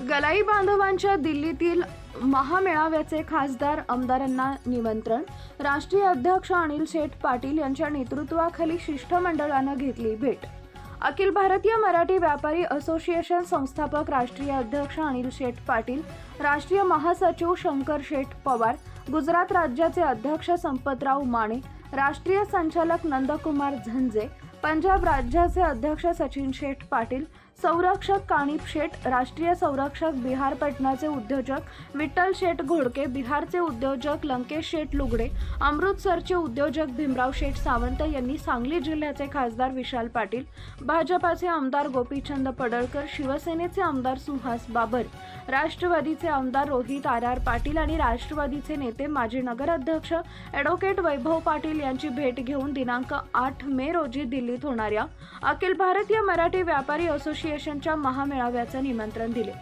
गलाई बांधवांच्या दिल्लीतील महामेळाव्याचे खासदार आमदारांना निमंत्रण. राष्ट्रीय अध्यक्ष अनिल शेठ पाटील यांच्या नेतृत्वाखाली शिष्टमंडळानं घेतली भेट. अखिल भारतीय मराठी व्यापारी असोसिएशन संस्थापक राष्ट्रीय अध्यक्ष अनिल शेठ पाटील राष्ट्रीय महासचिव शंकर शेठ पवार गुजरात राज्याचे अध्यक्ष संपतराव माने राष्ट्रीय संचालक नंदकुमार झंजे पंजाब राज्याचे अध्यक्ष सचिन शेठ पाटील संरक्षक कानिप शेठ राष्ट्रीय संरक्षक बिहार पटनाचे उद्योजक विठ्ठल शेठ घोडके बिहारचे उद्योजक लंकेश शेठ लुगडे अमृतसरचे उद्योजक भीमराव शेठ सावंत यांनी सांगली जिल्ह्याचे खासदार विशाल पाटील भाजपाचे आमदार गोपीचंद पडळकर शिवसेनेचे आमदार सुहास बाबर राष्ट्रवादीचे आमदार रोहित आर आर पाटील आणि राष्ट्रवादीचे नेते माजी नगराध्यक्ष ॲडव्होकेट वैभव पाटील यांची भेट घेऊन दिनांक आठ मे रोजी दिल्लीत होणाऱ्या अखिल भारतीय मराठी व्यापारी असोसिएशनच्या महामेळाव्याचं निमंत्रण दिले.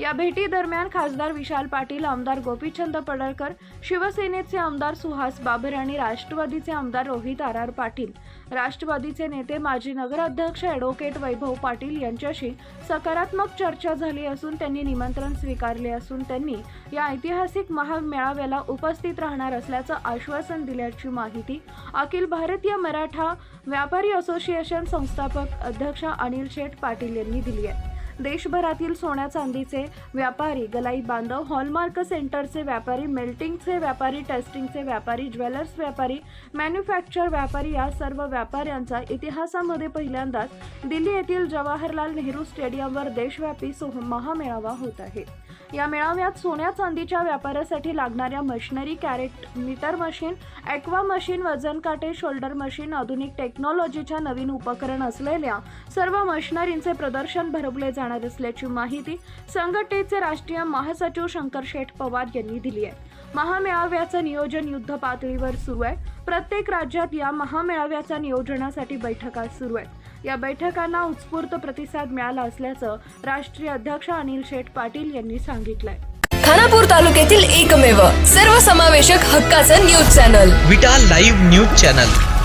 या भेटीदरम्यान खासदार विशाल पाटील आमदार गोपीचंद पडळकर शिवसेनेचे आमदार सुहास बाबर आणि राष्ट्रवादीचे आमदार रोहित आर आर पाटील. राष्ट्रवादीचे नेते माजी नगराध्यक्ष ॲडव्होकेट वैभव पाटील यांच्याशी सकारात्मक चर्चा झाली असून त्यांनी निमंत्रण स्वीकारले असून त्यांनी या ऐतिहासिक महामेळाव्याला उपस्थित राहणार असल्याचं आश्वासन दिल्याची माहिती अखिल भारतीय मराठा व्यापारी असोसिएशन संस्थापक अध्यक्ष अनिल शेठ पाटील यांनी दिली आहे. देशभरातील सोन्या चांदीचे व्यापारी गलाई बांधव हॉलमार्क सेंटरचे व्यापारी मेल्टिंगचे व्यापारी टेस्टिंगचे व्यापारी ज्वेलर्स व्यापारी मॅन्युफॅक्चर व्यापारी या सर्व व्यापाऱ्यांचा इतिहासामध्ये पहिल्यांदाच दिल्ली येथील जवाहरलाल नेहरू स्टेडियमवर देशव्यापी सोह महामेळावा होत आहे. या मेळाव्यात सोन्या चांदीच्या व्यापारासाठी लागणाऱ्या machinery carat meter machine aqua machine वजन काटे शोल्डर मशीन आधुनिक टेक्नॉलॉजीच्या नवीन उपकरण असलेल्या सर्व मशिनरींचे प्रदर्शन भरवले जाणार असल्याची माहिती संघटनेचे राष्ट्रीय महासचिव शंकर शेठ पवार यांनी दिली आहे. महामेळाव्याचं नियोजन युद्ध पातळीवर सुरू आहे. प्रत्येक राज्यात या महामेळाव्याच्या नियोजनासाठी बैठका सुरू आहेत. या बैठकांना उत्स्फूर्त प्रतिसाद मिळाला असल्याचं राष्ट्रीय अध्यक्ष अनिल शेठ पाटील यांनी सांगितलंय. खानापूर तालुक्यातील एकमेव सर्वसमावेशक हक्काचं news channel. Vita live news channel.